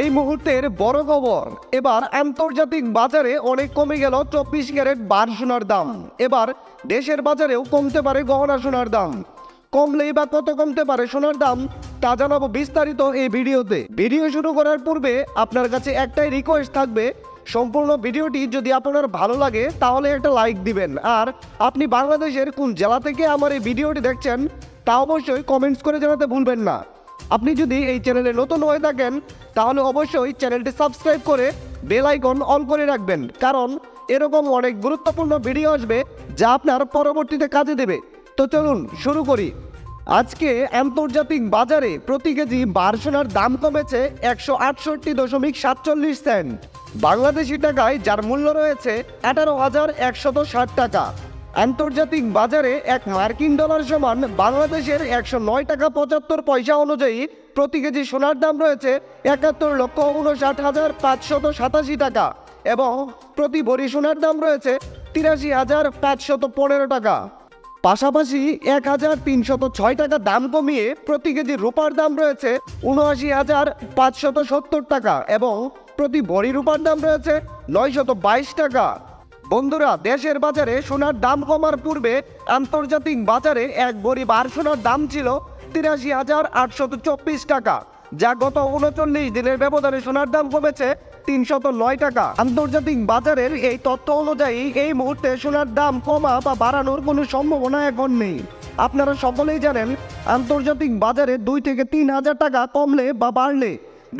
এই মুহূর্তের বড় খবর। এবার আন্তর্জাতিক বাজারে অনেক কমে গেল চব্বিশ ক্যারেট বার সোনার দাম। এবার দেশের বাজারেও কমতে পারে গহনা সোনার দাম। কমলেই বা কত কমতে পারে সোনার দাম, তা জানাব বিস্তারিত এই ভিডিওতে। ভিডিও শুরু করার পূর্বে আপনার কাছে একটাই রিকোয়েস্ট থাকবে, সম্পূর্ণ ভিডিওটি যদি আপনার ভালো লাগে, তাহলে একটা লাইক দিবেন। আর আপনি বাংলাদেশের কোন জেলা থেকে আমার এই ভিডিওটি দেখছেন, তা অবশ্যই কমেন্টস করে জানাতে ভুলবেন না। আপনি যদি এই চ্যানেলে নতুন হয়ে থাকেন, তাহলে অবশ্যই চ্যানেলটি সাবস্ক্রাইব করে বেল আইকন অন করে রাখবেন। কারণ এরকম অনেক গুরুত্বপূর্ণ ভিডিও আসবে যা আপনার পরবর্তীতে কাজে দেবে। তো চলুন শুরু করি। আজকে আন্তর্জাতিক বাজারে প্রতি কেজি বার সোনার দাম কমেছে একশো আটষট্টি দশমিক সাতচল্লিশ সেন্ট। বাংলাদেশি টাকায় যার মূল্য রয়েছে আঠারো হাজার একশত ষাট টাকা। আন্তর্জাতিক বাজারে এক মার্কিন ডলার সমান বাংলাদেশের একশো নয় টাকা পঁচাত্তর পয়সা অনুযায়ী প্রতি কেজি সোনার দাম রয়েছে একাত্তর লক্ষ উনষাট হাজার পাঁচশত সাতাশি টাকা এবং প্রতি ভরি সোনার দাম রয়েছে তিরাশি হাজার পাঁচশত পনেরো টাকা। পাশাপাশি এক হাজার তিনশত ছয় টাকা দাম কমিয়ে প্রতি কেজি রূপার দাম রয়েছে উনআশি হাজার পাঁচশত সত্তর টাকা এবং প্রতি ভরি রূপার দাম রয়েছে নয়শত বাইশ টাকা। বন্ধুরা, দেশের বাজারে সোনার দাম কমার পূর্বে আন্তর্জাতিক বাজারে এক ভরি বার সোনার দাম ছিল তিরাশি হাজার আটশত চব্বিশ টাকা, যা গত উনচল্লিশ দিনের ব্যবধানে সোনার দাম কমেছে তিনশত নয় টাকা। আন্তর্জাতিক বাজারের এই তথ্য অনুযায়ী, এই মুহূর্তে সোনার দাম কমা বা বাড়ানোর কোনো সম্ভাবনা এখন নেই। আপনারা সকলেই জানেন, আন্তর্জাতিক বাজারে দুই থেকে তিন হাজার টাকা কমলে বা বাড়লে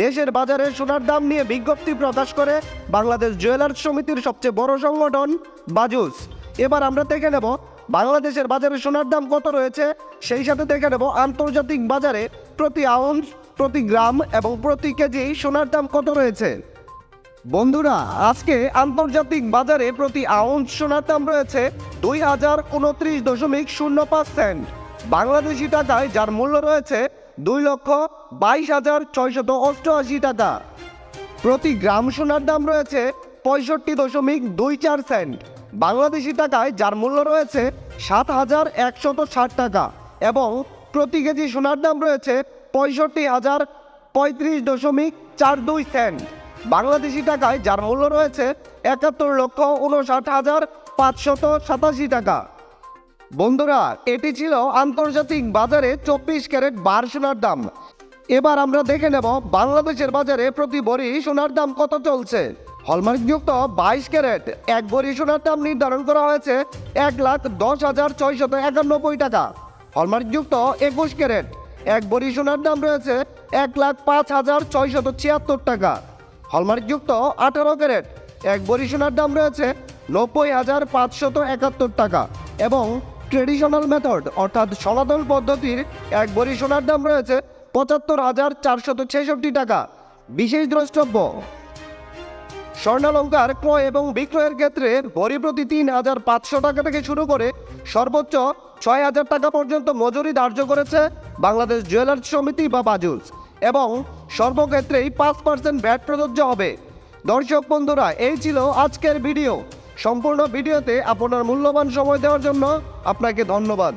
দেশের বাজারে সোনার দাম নিয়ে বিজ্ঞপ্তি প্রকাশ করে বাংলাদেশ জুয়েলার্স সমিতির সবচেয়ে বড় সংগঠন, বাজুস। এবার আমরা দেখে নেব বাংলাদেশের বাজারে সোনার দাম কত রয়েছে, সেই সাথে দেখে নেব আন্তর্জাতিক বাজারে প্রতি আউন্স, প্রতি গ্রাম এবং প্রতি কেজি সোনার দাম কত রয়েছে। বন্ধুরা, আজকে আন্তর্জাতিক বাজারে প্রতি আউন্স সোনার দাম রয়েছে দুই হাজার উনত্রিশ দশমিক শূন্য পাঁচ সেন্ট। বাংলাদেশি টাকায় যার মূল্য রয়েছে দুই লক্ষ বাইশ হাজার ছয়শত অষ্টআশি টাকা। প্রতি গ্রাম সোনার দাম রয়েছে পঁয়ষট্টি দশমিক দুই চার সেন্ট। বাংলাদেশি টাকায় যার মূল্য রয়েছে সাত হাজার একশত ষাট টাকা এবং প্রতি কেজি সোনার দাম রয়েছে পঁয়ষট্টি হাজার পঁয়ত্রিশ দশমিক চার দুই সেন্ট। বাংলাদেশি টাকায় যার মূল্য রয়েছে একাত্তর লক্ষ উনষাট হাজার পাঁচশত সাতাশি টাকা। বন্ধুরা, এটি ছিল আন্তর্জাতিক বাজারে চব্বিশ ক্যারেট বার সোনার দাম। এবার আমরা দেখে নেব বাংলাদেশের বাজারে প্রতি ভরি সোনার দাম কত চলছে। হলমার্কযুক্ত বাইশ ক্যারেট, এক ভরি সোনার দাম নির্ধারণ করা হয়েছে এক লাখ দশ হাজার ছয়শত একানব্বই টাকা। হলমার্কযুক্ত একুশ ক্যারেট, এক ভরি সোনার দাম রয়েছে এক লাখ পাঁচ হাজার ছয়শত ছিয়াত্তর টাকা। হলমার্কযুক্ত আঠারো ক্যারেট, এক ভরি সোনার দাম রয়েছে নব্বই হাজার পাঁচশত একাত্তর টাকা এবং ট্রেডিশনাল মেথড অর্থাৎ সনাতন পদ্ধতির এক ভরি সোনার দাম রয়েছে পঁচাত্তর হাজার চারশত ছেষট্টি টাকা। বিশেষ দ্রষ্টব্য, স্বর্ণালঙ্কার ক্রয় এবং বিক্রয়ের ক্ষেত্রে ভরি প্রতি তিন হাজার পাঁচশো টাকা থেকে শুরু করে সর্বোচ্চ ছয় হাজার টাকা পর্যন্ত মজুরি ধার্য করেছে বাংলাদেশ জুয়েলার্স সমিতি বা বাজুস। এবং সর্বক্ষেত্রেই পাঁচ পার্সেন্ট ব্যাট প্রযোজ্য হবে। দর্শক বন্ধুরা, এই ছিল আজকের ভিডিও। সম্পূর্ণ ভিডিওতে আপনার মূল্যবান সময় দেওয়ার জন্য আপনাকে ধন্যবাদ।